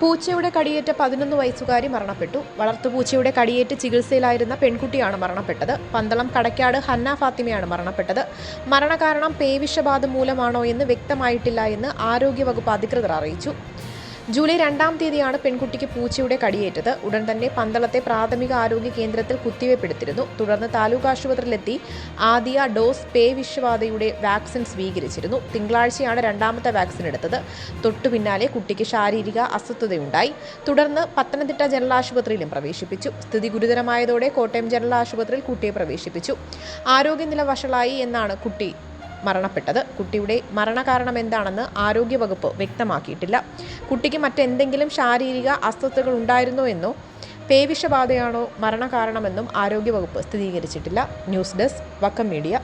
പൂച്ചയുടെ കടിയേറ്റ പതിനൊന്ന് വയസ്സുകാരി മരണപ്പെട്ടു. വളർത്തുപൂച്ചയുടെ കടിയേറ്റ് ചികിത്സയിലായിരുന്ന പെൺകുട്ടിയാണ് മരണപ്പെട്ടത്. പന്തളം കടക്കാട് ഹന്ന ഫാത്തിമയാണ് മരണപ്പെട്ടത്. മരണകാരണം പേവിഷബാധ മൂലമാണോ എന്ന് വ്യക്തമായിട്ടില്ല എന്ന് ആരോഗ്യവകുപ്പ് അധികൃതർ അറിയിച്ചു. ജൂലൈ രണ്ടാം തീയതിയാണ് പെൺകുട്ടിക്ക് പൂച്ചയുടെ കടിയേറ്റത്. ഉടൻ തന്നെ പന്തളത്തെ പ്രാഥമിക ആരോഗ്യ കേന്ദ്രത്തിൽ കുത്തിവയ്പ്പെടുത്തിരുന്നു തുടർന്ന് താലൂക്ക് ആശുപത്രിയിലെത്തി ആദ്യ ഡോസ് പേ വിഷബാധയുടെ വാക്സിൻ സ്വീകരിച്ചിരുന്നു. തിങ്കളാഴ്ചയാണ് രണ്ടാമത്തെ വാക്സിൻ എടുത്തത്. തൊട്ടു പിന്നാലെ കുട്ടിക്ക് ശാരീരിക അസ്വസ്ഥതയുണ്ടായി. തുടർന്ന് പത്തനംതിട്ട ജനറൽ ആശുപത്രിയിലും പ്രവേശിപ്പിച്ചു. സ്ഥിതി ഗുരുതരമായതോടെ കോട്ടയം ജനറൽ ആശുപത്രിയിൽ കുട്ടിയെ പ്രവേശിപ്പിച്ചു. ആരോഗ്യനില വഷളായി എന്നാണ് കുട്ടി മരണപ്പെട്ടത്. കുട്ടിയുടെ മരണകാരണം എന്താണെന്ന് ആരോഗ്യവകുപ്പ് വ്യക്തമാക്കിയിട്ടില്ല. കുട്ടിക്ക് മറ്റെന്തെങ്കിലും ശാരീരിക അസ്വസ്ഥതകൾ ഉണ്ടായിരുന്നോ എന്നോ പേവിഷബാധയാണോ മരണകാരണമെന്നും ആരോഗ്യവകുപ്പ് സ്ഥിരീകരിച്ചിട്ടില്ല. News desk Vakkam media.